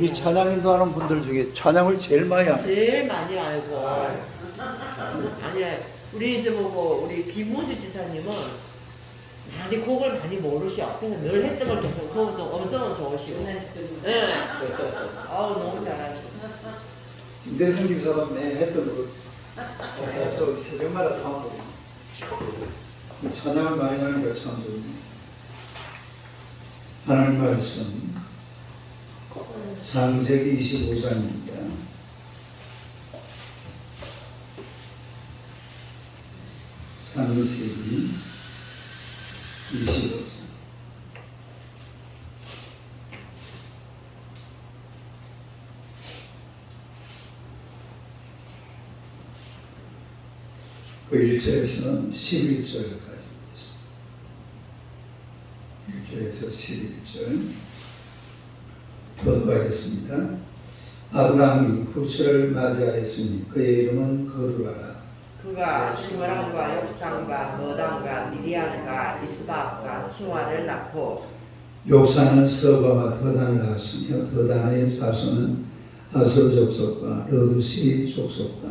우리 찬양 인도 하는 분들 중에 찬양을 제일 많이 하는 제일 많이 알고 아니 우리 이제 뭐고 우리 김무주 지사님은 많이 곡을 많이 모르셔. 그래서 늘 했던 걸 계속 그것도 음성은 좋으시고. 네. 아우 너무 잘하시고. 김대성 집사가 매 했던 거 계속 새벽마다 다 하고 찬양을 많이 하니까 참 좋네 하나님 말씀 창세기 25장입니다. 창세기 25장 그 1절에서는 11절까지 있습니다. 1절에서 11절 교도하겠습니다. 아브라함이 후처를 맞이하였으니 그의 이름은 거두라라. 그가 시므람과 욕상과 너당과 미디안과 이스박과 수아를 낳고 욕사는 서바와 더단을 낳았으며 더단의 자손은 아서 족속과 러두시 족속과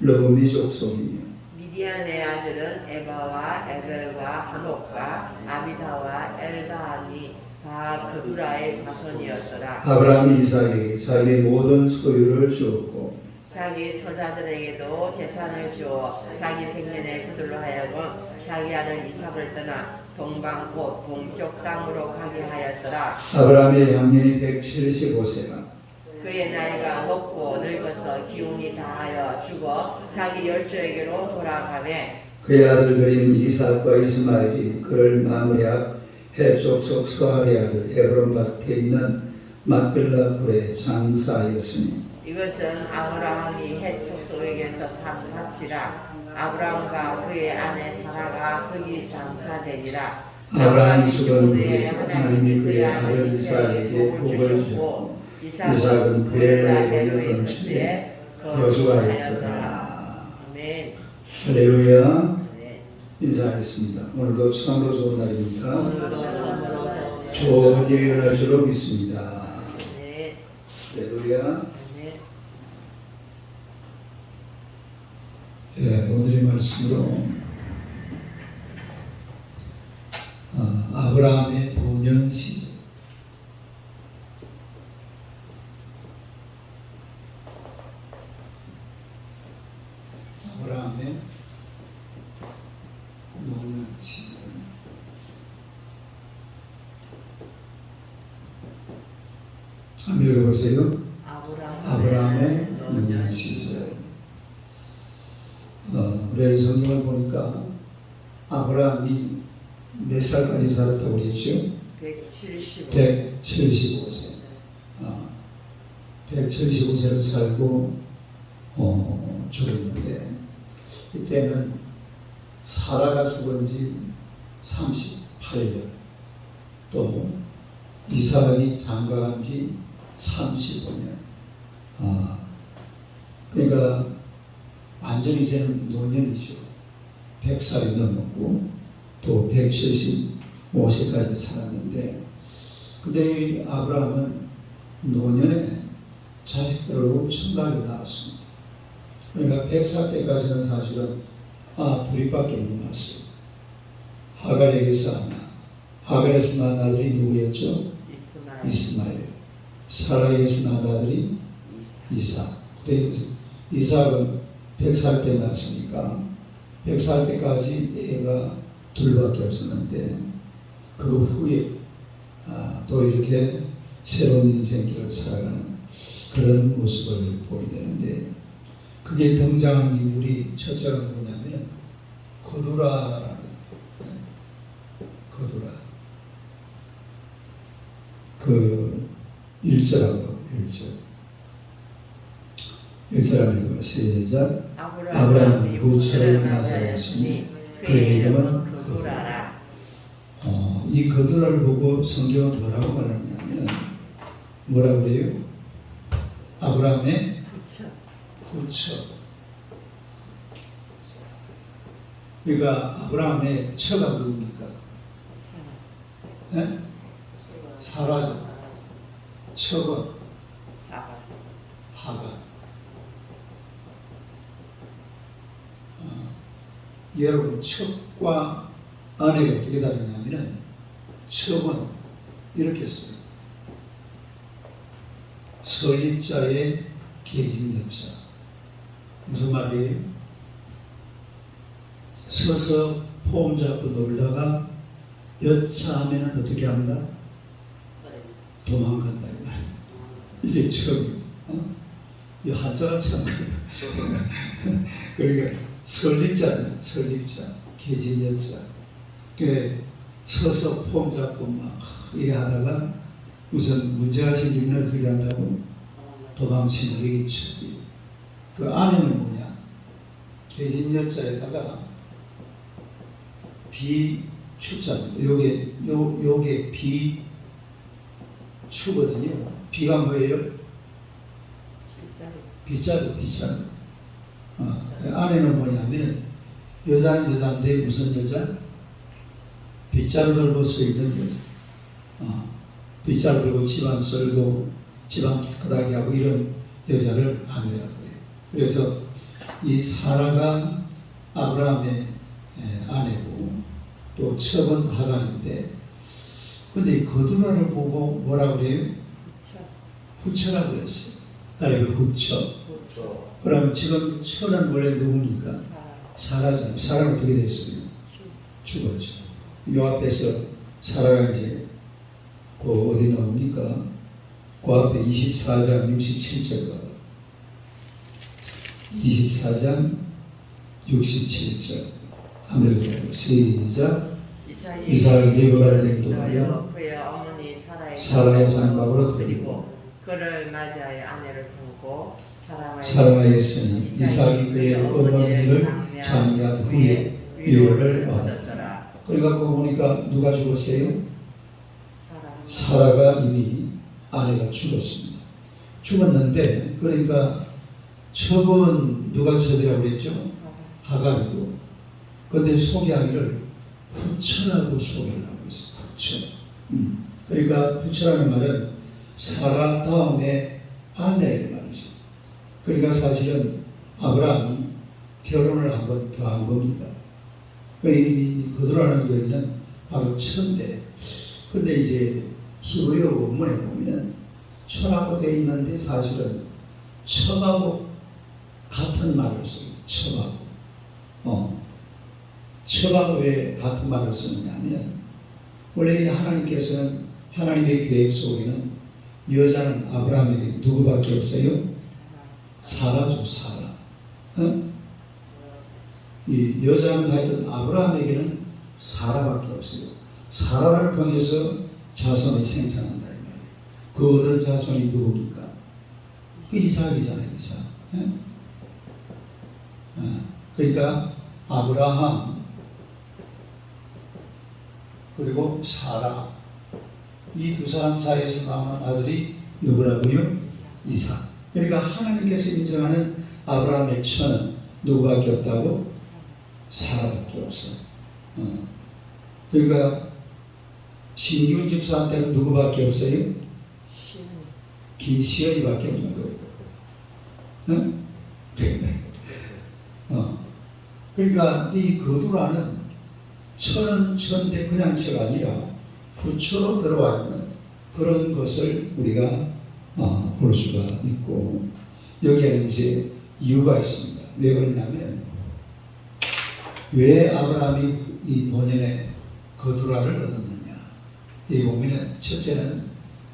러브미 족속이며 미디안의 아들은 에바와 에벨과 한옥과 아비다와 엘다하니 다 그두라의 자손이었더라. 아브라함이 이삭에게 자기의 모든 소유를 주었고 자기 서자들에게도 재산을 주어 자기 생년에 그들로 하여금 자기 아들 이삭을 떠나 동방 곧 동쪽 땅으로 가게 하였더라. 아브라함의 양년이 175세라 그의 나이가 높고 늙어서 기운이 다하여 죽어 자기 열조에게로 돌아가매 그의 아들들인 이삭과 이스마엘이 그를 마무리하 해족속 스가리 아들 에브론 밭에 있는 막빌라 굴에 장사하였으니 이것은 아브라함이 헷 족속에게서 산 밭이라. 아브라함과 그의 아내 사라가 거기 장사되니라. 아브라함이 죽은 후에 하나님이 그의 아들 이삭에게 복을 주셨고 이삭은 부엘라 헤로의 거처에 거주하였더라. 아멘. 할렐루야. 네. 인사하겠습니다. 오늘도 참으로 좋은 날입니다. 좋은 일이 일어날 줄로 믿습니다. 네. 할렐루야. 네. 예, 오늘의 말씀으로 아, 아브라함의 노년 시절 아브라함의 노년 시절 한번 읽어보세요. 아브라함의 노년 시절 어, 우리 성경을 보니까 아브라함이 몇 살까지 살았다고 그랬죠? 175 175세. 어, 175세를 살고 어, 죽었는데 이때는 사라가 죽은 지 38년 또 이삭이 장가간 지 35년 아, 그러니까 완전히 이제는 노년이죠. 100살이 넘었고 또 175세까지 살았는데 근데 이 아브라함은 노년에 자식들을 천당에 낳았습니다. 그러니까 100살 때까지는 사실은 아 둘이밖에 못 낳았어요. 하갈에게서 하나 하갈에서 낳은 아들이 누구였죠? 이스마엘 이스마엘 사라에게서 낳은 아들이 이삭. 그때 이삭은 100살 때 낳았으니까 100살 때까지 애가 둘밖에 없었는데 그 후에 아, 또 이렇게 새로운 인생길을 살아가는 그런 모습을 보게 되는데 그게 등장한 인물이 첫째가 누구냐면 거두라. 거두라. 그 일절하고 일절. 일절하는 거 시작. 아브라함이 후처를 맞이하였으니 그의 이름은 그두라라. 어, 이 거두라를 보고 성경은 뭐라고 말하냐면 뭐라고 그래요? 아브라함의 그쵸 후처 그러니까 아브라함의 처가 누굽니까? 네? 사라죠 처가 하간. 어, 여러분 첩과 아내가 어떻게 다르냐면은 첩은 이렇게 써요. 설립자의 계집여자. 무슨 말이에요? 서서 폼 잡고 놀다가 여차하면 어떻게 한다? 도망간다 이 말이에요. 이게 처음이에요. 어? 이 한자가 참 그러니까 설립자는 설립자, 계집여자. 그 서서 폼 잡고 막 이래 하다가 우선 문제가 생기면 어떻게 한다고? 도망치는 게 첩이에요. 그 안에는 뭐냐? 계집여자에다가 비추자. 요게 요 요게 비추거든요. 비가 뭐예요? 빗자루, 빗자루. 어, 안에는 뭐냐면 여자는 여자인데 무슨 여자? 빗자루 들고 서 있는 여자. 어, 빗자루 들고 집안 썰고 집안 깨끗하게 하고 이런 여자를 아내라고 해요. 그래서 이 사라가 아브라함의 에, 아내고 또 첩은 하간인데 근데 이 거두나를 보고 뭐라고 그래요? 후처라고 했어요. 딸의 후처. 그렇죠. 그럼 지금 처는 원래 누굽니까? 아, 사라잖아요. 사라는 어떻게 됐어요? 주- 죽었죠. 요 앞에서 사라가 이제 그 어디 나옵니까? 그 앞에 24장 67절 봐. 24장 67절. 한번 읽어요. 시작. 이삭이 리브가를 행동하여 그의 어머니 사라의 장막으로 그리고 그를 맞이하여 아내를 삼고 사랑하였으니 이삭이 그의 어머니를 장려한 후에 위로를 얻었더라. 그래갖고 보니까 누가 죽었어요? 사라가 이미 아내가 죽었습니다. 죽었는데 그러니까 첩은 누가 첩이라고 그랬죠? 하간이고 근데 소개하기를 후처라고 소개를 하고 있어요. 후처. 음. 그러니까 후처라는 말은 사라 다음에 아내의 말이죠. 그러니까 사실은 아브라함이 결혼을 한 번 더 한 겁니다. 이 거두라는 여인은 바로 처인데 근데 이제 히브리어 원문에 보면은 처라고 되어 있는데 사실은 처하고 같은 말을 써요. 처하고. 어. 처하고 왜 같은 말을 쓰느냐면 원래 하나님께서는 하나님의 계획 속에는 여자는 아브라함에게 누구밖에 없어요? 사라죠, 사라. 어? 이 여자는 하여튼 아브라함에게는 사라밖에 없어요. 사라를 통해서 자손이 생산한다 이 말이에요. 그 얻은 자손이 누굽니까? 그 이삭이잖아요, 이삭. 예? 어, 그러니까 아브라함 그리고 사라 이 두 사람 사이에서 나오는 아들이 누구라고요? 이삭. 그러니까 하나님께서 인정하는 아브라함의 처는 누구밖에 없다고? 사라밖에 없어. 어. 그러니까 신기훈 집사한테는 누구밖에 없어요? 신 김시연이밖에 없는 거예요. 응? 어. 그러니까 이 거두라는 천은 천대 그냥 처가 아니라 후처로 들어와 있는 그런 것을 우리가 어, 볼 수가 있고 여기에는 이제 이유가 있습니다. 왜 그러냐면 왜 아브라함이 이 본연의 거두라를 얻었느냐? 이 보면은 첫째는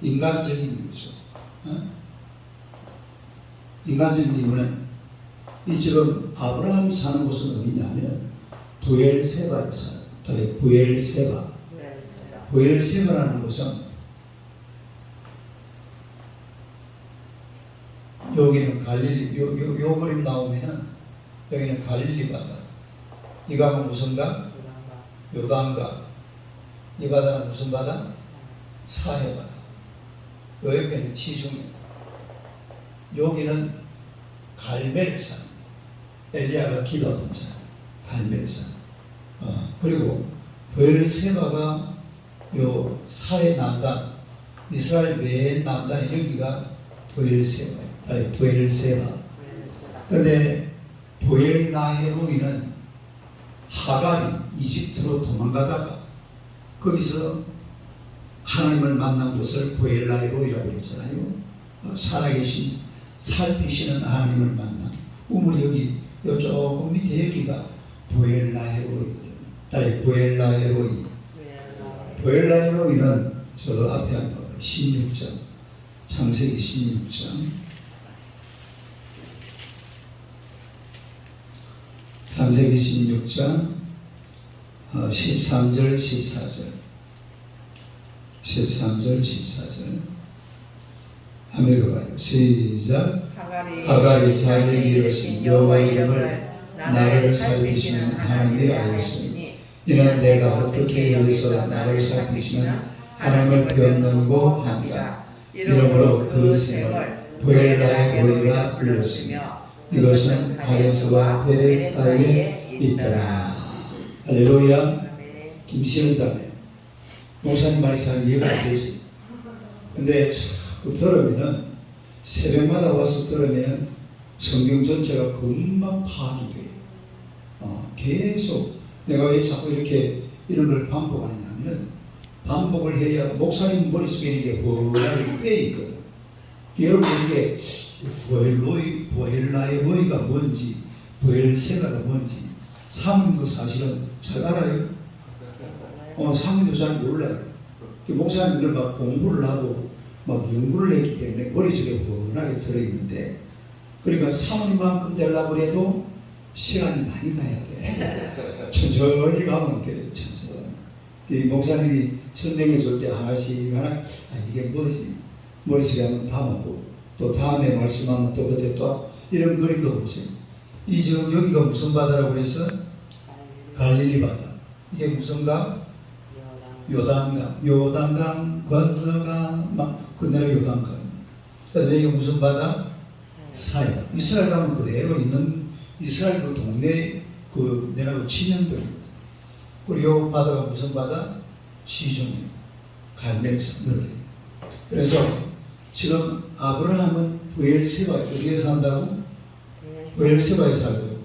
인간적인 이유죠. 어? 인간적인 이유는 이 지금 아브라함이 사는 곳은 어디냐면 부엘세바에 살아 부엘세바. 부엘세바 부엘세바라는 곳은 여기는 갈릴리 요, 요, 요 그림 나오면은 여기는 갈릴리 바다. 이 강은 무슨 강? 요단강. 이 바다는 무슨 바다? 사해 바다. 요 옆에는 지중해. 여기는 갈멜산. 엘리야가 기도하던 산. 갈멜산. 어, 그리고 부엘세바가 요 사해 남단 이스라엘 맨 남단이 여기가 부엘세바예요. 아니, 부엘세바. 근데 부엘라헤로이는 하갈이 이집트로 도망가다가 거기서 하나님을 만난 곳을 부엘라헤로이라고 했잖아요. 어, 살아계신 살피시는 하나님을 만나. 우물 여기 요 조금 밑에 여기가 부엘라헤로이거든요. 아니 부엘라헤로이. 부엘라헤로이는 저 앞에 한 거, 16장. 창세기 16장. 창세기 16장 어, 13절 14절. 13절 14절. 한번 읽어봐요. 시작. 하갈이 자기에게 이르신 여호와 이름을 나를 살피시는 하나님이 알겠으니 이는 내가 어떻게 여기서 나를 살피시는 하나님을 배웠는고 하니라. 이러므로 그 셈을 부엘라의 모이라 불렀으며 이것은 하예스와 베레스 사이에 있더라. 할렐루야. 김시현자매. 목사님 말이 잘 이해가 안 되지. 근데 자꾸 들으면은 새벽마다 와서 들으면 성경 전체가 금방 파악이 돼요 어, 계속 내가 왜 자꾸 이렇게 이런 걸 반복하냐면 반복을 해야 목사님 머릿속에 이게 훤하게 꽤 있거든. 여러분 이게 부엘로이, 부엘라이로이가 뭔지 부엘세가가 뭔지 사모님도 사실은 잘 알아요. 어, 사모님도 잘 몰라요. 그 목사님들 막 공부를 하고 막 연구를 했기 때문에 머릿속에 훤하게 들어있는데 그러니까 사모님만큼 되려고 해도 시간이 많이 가야 돼. 천천히 가면 돼. 천천히. 이 목사님이 설명해 줄 때 하나씩 하나 아, 이게 뭐지? 머릿속에 한번 담아보고 또 다음에 말씀하면 또 그때 또 이런 그림도 보세요. 이 지금 여기가 무슨 바다라고 그랬어? 갈릴리 바다. 이게 무슨 강? 요단강. 요단강 건너가 막 그내가 요단강. 이게 무슨 바다? 사야. 이스라엘 가면 그대로 있는 이스라엘 그 동네 그 내라고 치면들입니다. 그리고 요 바다가 무슨 바다? 시중 갈멜산 너리. 그래서 지금 아브라함은 부엘세바 어디에 산다고? 부엘세바에 살고요.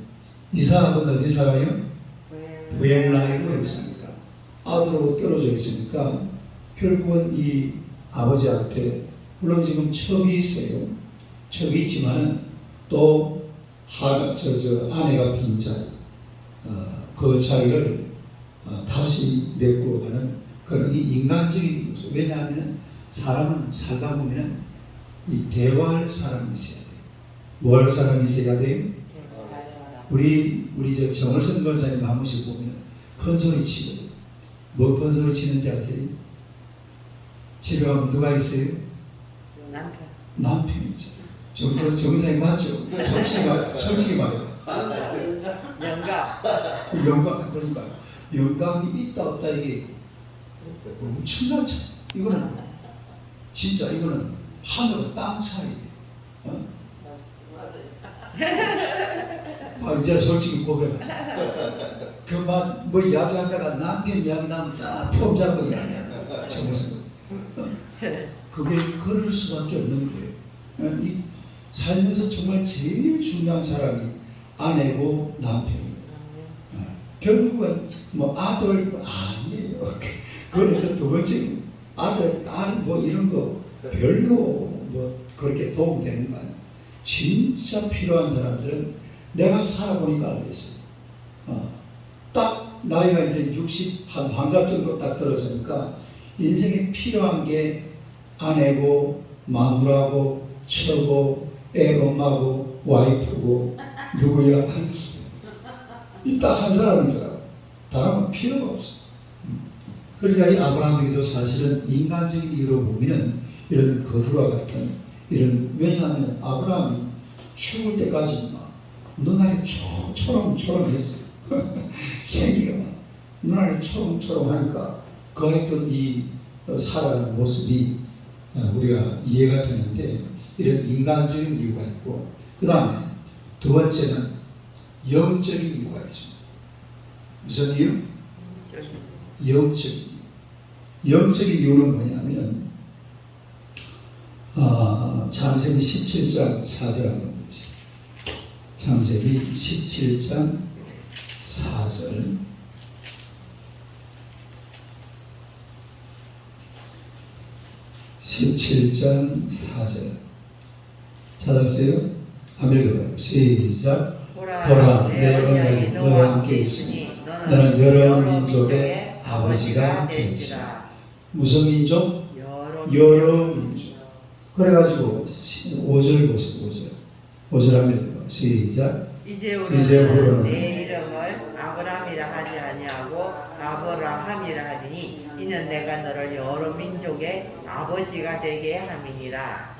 이사학은 어디 살아요? 부엘라이로 있습니다. 아들하고 떨어져 있으니까 결국은 이 아버지한테 물론 지금 첩이 있어요. 첩이 있지만은 또 하, 저, 저 아내가 빈 자리, 어, 그 자리를 어, 다시 메꾸어가는 그런 이 인간적인 요소. 왜냐하면 사람은 살다 보면은 이 대화할 사람이 있어야 돼요. 뭐할 사람이 있어야 돼요? 우리, 우리 저 정을선 권사님 한 번씩 보면 큰 소리 치거든요. 뭐큰 소리 치는지 아세요? 집에 가면 누가 있어요? 남편. 남편이지. 정, 그 정선생 맞죠? 솔직히 말, 솔직히 말해요. 영감. 그 영감, 그러니까 영감이 있다 없다 이게 엄청난 차이. 이거는 진짜 이거는 하늘과 땅 차이예요. 어? 아, 이제 솔직히 고백하자. 그만 뭐 이야기하다가 남편 이야기 나면 딱 폼잡고 이야기한다. 정선생. 그게 그럴 수밖에 없는 거예요. 어, 이 살면서 정말 제일 중요한 사람이 아내고 남편입니다. 어, 결국은 뭐 아들 뭐 아니에요. 그래서 두 번째 아들 딸 뭐 이런 거 별로 뭐 그렇게 도움되는 거 아니에요. 진짜 필요한 사람들은 내가 살아보니까 알겠어요. 어, 딱 나이가 이제 60, 한 환갑 정도 딱 들었으니까 인생에 필요한 게 아내고 마누라고 처고 애 엄마고 와이프고 누구야? 이딱 한 사람이더라고. 다음은 필요가 없어. 음. 그러니까 이 아브라함에게도 사실은 인간적인 이유로 보면 이런 거두와 같은 이런 왜냐하면 아브라함이 죽을 때까지 막 눈알이 초롱초롱했어요. 생기가 막 눈알이 초롱초롱 하니까 그 했던 이 어, 살아가는 모습이 어, 우리가 이해가 되는데 이런 인간적인 이유가 있고 그 다음에 두 번째는 영적인 이유가 있습니다. 무슨 이유? 영적인 이유. 영적인 이유는 뭐냐면 아, 창세기 17장 4절 한번 봅시다. 창세기 17장 4절. (17장 4절) 찾았어요? 읽어봐요 시작 보라, 내내 언약이 너와 함께 있으니 너는 여러 민족의 아버지가 될지라. 무슨 민족? 여러 민족. 그래가지고 5절 보세요 5절 5절 한번 읽어봐요 시작 이제부로는 이제부로는 내 이름을 아브라함이라 하지 아니하고 아브라함이라 하리니 이는 내가 너를 여러 민족의 아버지가 되게 함이니라.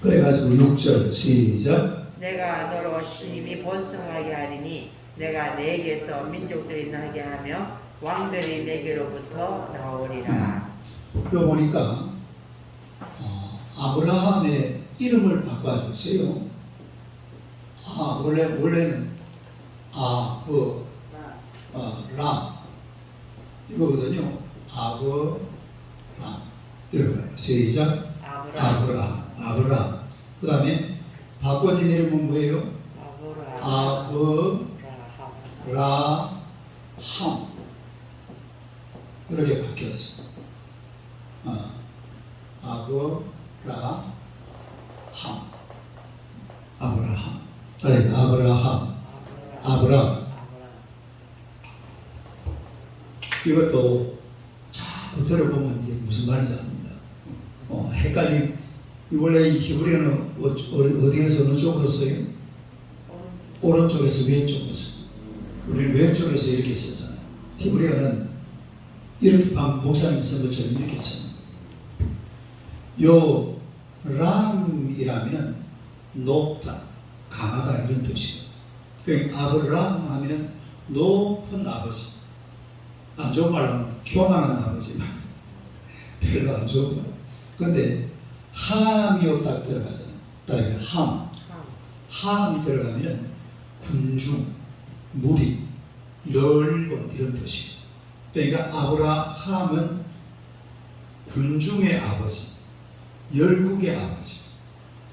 그래가지고 6절 시작 내가 너로 심히 번성하게 하리니 내가 내게서 민족들이 나게 하며 왕들이 내게로부터 나오리라. 요 보니까 어, 아브라함의 이름을 바꿔줬어요. 아 원래 원래는 아브 어, 람 이거거든요. 아브람 이렇게 시작 아브라함, 아브라 아브라. 그 다음에 바꿔진 이름은 뭐예요? 아브라함, 이렇게 바뀌었어. 어, 아브라함 아브라함 아니 아브라함 아브라함 이것도 자꾸 들어보면 이게 무슨 말인지 압니다. 어, 헷갈리. 원래 이 히브리어는 어- 어- 어디에서 어느 쪽으로 써요? 오른쪽에서 왼쪽으로 써. 우리는 왼쪽에서 이렇게 쓰잖아요. 히브리어는 이렇게 방 목사님 쓴 것처럼 이렇게 씁니다. 요 람이라면 높다, 강하다 이런 뜻이에요. 그러니까 아브람 하면은 높은 아버지. 안 좋은 말로 하면 교만한 아버지. 별로 안 좋은 말. 근데 함이요 딱 들어가잖아요. 딱 함. 함이 들어가면 군중, 무리, 넓은 이런 뜻이에요. 그러니까 아브라함은 군중의 아버지, 열국의 아버지.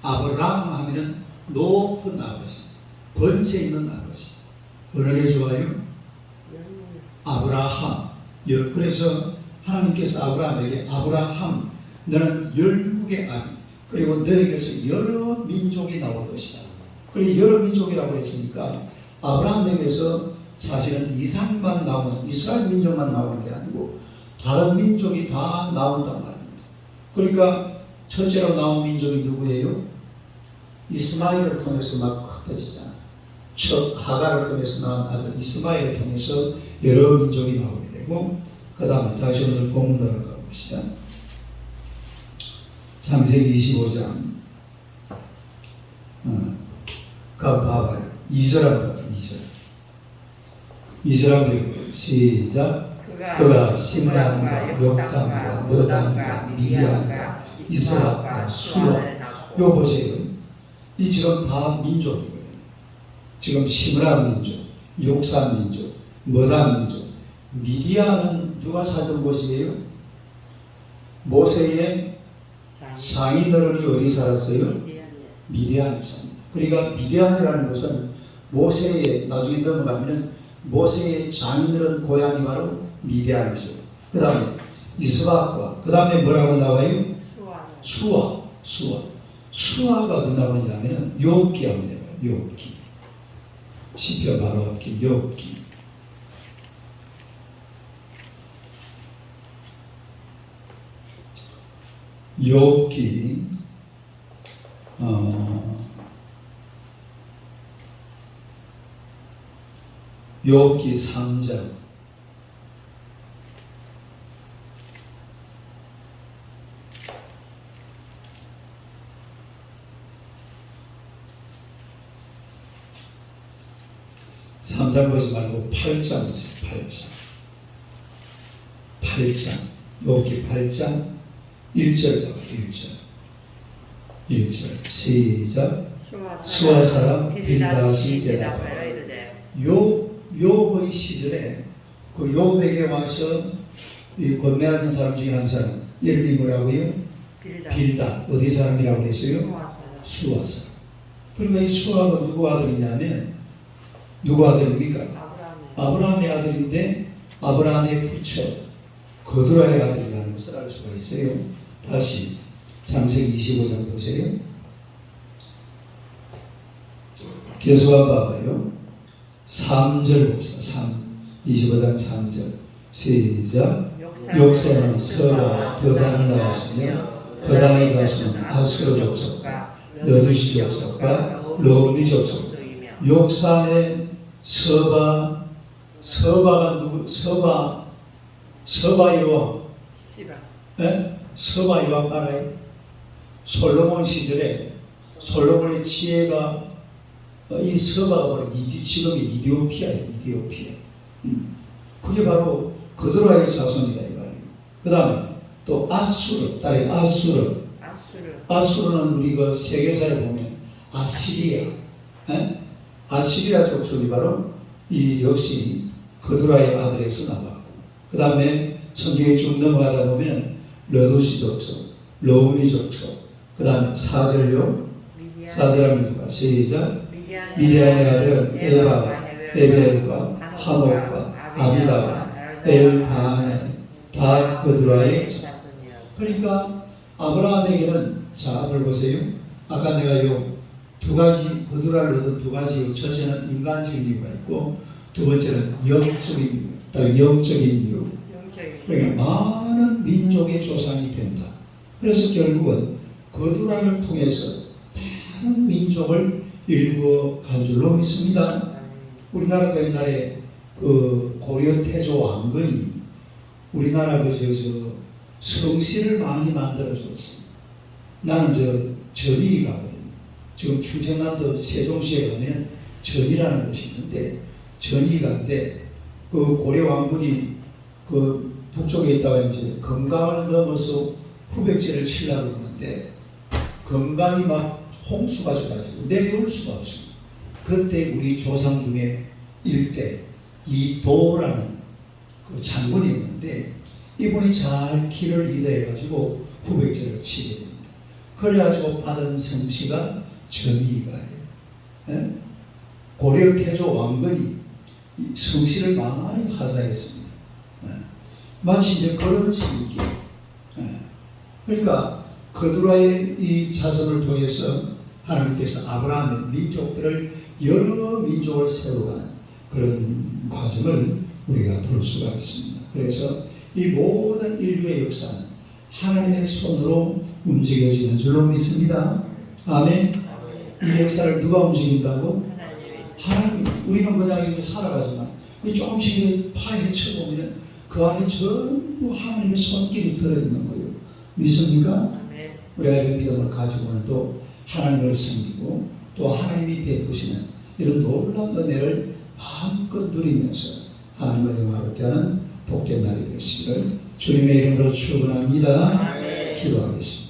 아브라함 하면은 높은 아버지, 권세 있는 아버지. 어느 게 좋아요? 아브라함. 열- 그래서 하나님께서 아브라함에게 아브라함, 너는 열국의 아비, 그리고 너에게서 여러 민족이 나올 것이다. 그리고 여러 민족이라고 했으니까 아브라함에게서 사실은 이삭만 나오는 이스라엘 민족만 나오는 게 아니고 다른 민족이 다 나온단 말입니다. 그러니까 첫째로 나온 민족이 누구예요? 이스마엘을 통해서 막 흩어지잖아. 첫 하가를 통해서 나온 아들 이스마엘을 통해서 여러 민족이 나오게 되고 그 다음에 다시 오늘 본문으로 가봅시다. 창세기 25장 어, 가 봐봐요. 2절 한번 2절 2절 한번. 시작 그가 심란과 욕단과 무단과 미디안과 이스라엘과 수로 요 보세요. 이 지금 다 민족이거든요. 지금 시므란 민족, 욕산 민족, 머단 민족. 미디안은 누가 사준 곳이에요? 모세의 장인어른이 어디 살았어요? 미디안에 삽니다. 그러니까 미디안이라는 것은 모세의 나중에 넘어가면 모세의 장인어른 고향이 바로 미디안이죠. 그 다음에 이스박과 그 다음에 뭐라고 나와요? 수아, 수아. 수아가 어디 나오느냐면 욥기 하면 돼요. 욥기. 시편 바로 욥기. 욥기 어 욥기 3장 삼장 보지 말고 8장 보세요. 8장. 8장. 여기 8장 1절 봐. 1절. 1절. 시작. 수아 사람 빌다시 대답하여 요 요의 시절에 그 요백에 와서 이 권매하던 사람 중에 한 사람 이름이 뭐라고요? 빌다. 빌다. 어디 사람이라고 그랬어요? 수화사람. 수아사. 그러니까 이 수아가 누구 아들이냐면 누구 아들입니까? 아브라함의 아브라함의 아들인데 아브라함의 부처 거드라의 아들이라는 것을 알 수가 있어요. 다시 장세기 25장 보세요. 계속한 봐봐요. 3절 봅시다. 3, 25장 3절 시작 역사는 서가 더단을 낳았으며 더단의 자손은 아수르 족속과 너두시 족속과 로미 족속 욕산의 서바 서바가 누구 서바 서바 여왕. 예? 서바 여왕 알아요? 솔로몬 시절에 솔로몬의 지혜가 어, 이 서바가 바로 지금의 이디오피아예요 이디오피아 음. 그게 바로 그드라의 자손이다 이 말이에요 그 다음에 또 아수르 딸의 아수르 아수르. 아수르는 우리가 세계사에 보면 아시리아, 에? 아시리아 족속이 바로 이 역시 그드라의 아들에서 나왔고, 그 다음에 성경에 쭉 넘어가다 보면 러도시 족속, 로우미 족속, 그 다음에 사절요, 미디안. 사절하면 누가 시작 미디안. 미디안의 아들은 에바와 에벨과 하목과 아비다와 엘다네 다 그드라의. 그러니까 아브라함에게는 자 앞을 보세요. 아까 내가 요두 가지 거두라를 얻은 두 가지 첫째는 인간적인 이유가 있고 두 번째는 영적인 이유, 딱 영적인 이유. 그러니까 많은 민족의 조상이 된다. 그래서 결국은 거두라를 통해서 많은 민족을 일구어 간 줄로 믿습니다. 우리나라가 옛날에 그 고려 태조 왕건이 우리나라 그저 저 성씨를 많이 만들어 줬어. 나는 저 전이 가거든요. 지금 충청남도 세종시에 가면 전이라는 곳이 있는데 전이가인데 그 고려 왕군이 그 북쪽에 있다가 이제 건강을 넘어서 후백제를 치려고 그러는데 건강이 막 홍수가 져가지고 내려올 수가 없습니다. 그때 우리 조상 중에 일대 이도라는 그 장군이 있는데 이분이 잘 길을 이대해가지고 후백제를 치게 됩니다. 그래가지고 받은 성씨가 전이가예요. 예? 고려 태조 왕건이 이 성씨를 많이 하사했습니다. 예. 마치 이제 그런 심기. 예. 그러니까 그드라의 이 자손을 통해서 하나님께서 아브라함의 민족들을 여러 민족을 세워가는 그런 과정을 우리가 볼 수가 있습니다. 그래서 이 모든 인류의 역사는 하나님의 손으로 움직여지는 줄로 믿습니다. 아멘. 이 역사를 누가 움직인다고? 하나님. 우리는 그냥 이렇게 살아가지만 이 조금씩 파헤쳐 보면 그 안에 전부 하나님의 손길이 들어있는 거예요. 믿습니까? 우리가 이런 믿음을 가지고는 또 하나님을 섬기고 또 하나님이 베푸시는 이런 놀라운 은혜를 마음껏 누리면서 하나님을 영화롭게 하는 복된 날이 되시기를 주님의 이름으로 축원합니다. 기도하겠습니다.